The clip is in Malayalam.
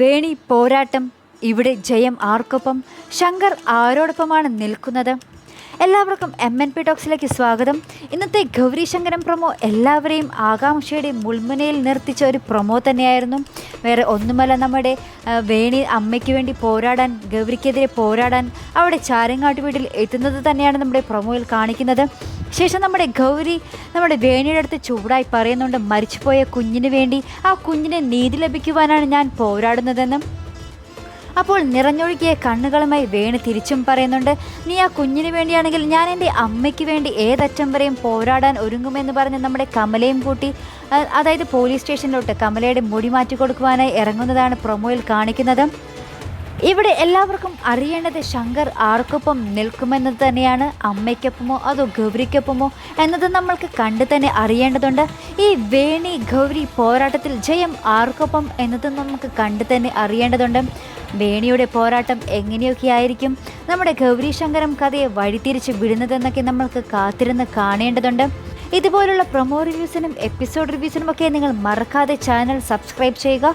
വേണി പോരാട്ടം. ഇവിടെ ജയം ആർക്കൊപ്പം? ശങ്കർ ആരോടൊപ്പമാണ് നിൽക്കുന്നത്? എല്ലാവർക്കും എം എൻ പി ടോക്സിലേക്ക് സ്വാഗതം. ഇന്നത്തെ ഗൗരി ശങ്കരം പ്രൊമോ എല്ലാവരെയും ആകാംക്ഷയുടെ മുൾമുനയിൽ നിർത്തിച്ച ഒരു പ്രൊമോ തന്നെയായിരുന്നു. വേറെ ഒന്നുമല്ല നമ്മുടെ വേണി അമ്മയ്ക്ക് വേണ്ടി പോരാടാൻ ഗൗരിക്കെതിരെ പോരാടാൻ അവിടെ ചാരങ്ങാട്ട് വീട്ടിൽ എത്തുന്നത് തന്നെയാണ് നമ്മുടെ പ്രൊമോയിൽ കാണിക്കുന്നത്. ശേഷം നമ്മുടെ ഗൗരി നമ്മുടെ വേണിയുടെ അടുത്ത് ചൂടായി പറയുന്നുണ്ട് മരിച്ചുപോയ കുഞ്ഞിന് വേണ്ടി ആ കുഞ്ഞിന് നീതി ലഭിക്കുവാനാണ് ഞാൻ പോരാടുന്നതെന്നും. അപ്പോൾ നിറഞ്ഞൊഴുകിയ കണ്ണുകളുമായി വേണി തിരിച്ചും പറയുന്നുണ്ട് നീ ആ കുഞ്ഞിന് വേണ്ടിയാണെങ്കിൽ ഞാൻ എന്റെ അമ്മയ്ക്ക് വേണ്ടി ഏതറ്റം വരെയും പോരാടാൻ ഒരുങ്ങുമെന്ന് പറഞ്ഞ് നമ്മുടെ കമലയും കൂട്ടി അതായത് പോലീസ് സ്റ്റേഷനിലോട്ട് കമലയുടെ മുടി മാറ്റി കൊടുക്കുവാനായി ഇറങ്ങുന്നതാണ് പ്രൊമോയിൽ കാണിക്കുന്നത്. ഇവിടെ എല്ലാവർക്കും അറിയേണ്ടത് ശങ്കർ ആർക്കൊപ്പം നിൽക്കുമെന്നത് തന്നെയാണ് അമ്മയ്ക്കൊപ്പമോ അതോ ഗൗരിക്കൊപ്പമോ എന്നത് നമ്മൾക്ക് കണ്ടു തന്നെ അറിയേണ്ടതുണ്ട്. ഈ വേണി ഗൗരി പോരാട്ടത്തിൽ ജയം ആർക്കൊപ്പം എന്നത് നമുക്ക് കണ്ടു തന്നെ അറിയേണ്ടതുണ്ട്. വേണിയുടെ പോരാട്ടം എങ്ങനെയൊക്കെ ആയിരിക്കും നമ്മുടെ ഗൗരി ശങ്കരം കഥയെ വഴിതിരിച്ച് വിടുന്നതെന്നൊക്കെ നമ്മൾക്ക് കാത്തിരുന്ന് കാണേണ്ടതുണ്ട്. ഇതുപോലുള്ള പ്രൊമോ റിവ്യൂസിനും എപ്പിസോഡ് റിവ്യൂസിനും ഒക്കെ നിങ്ങൾ മറക്കാതെ ചാനൽ സബ്സ്ക്രൈബ് ചെയ്യുക.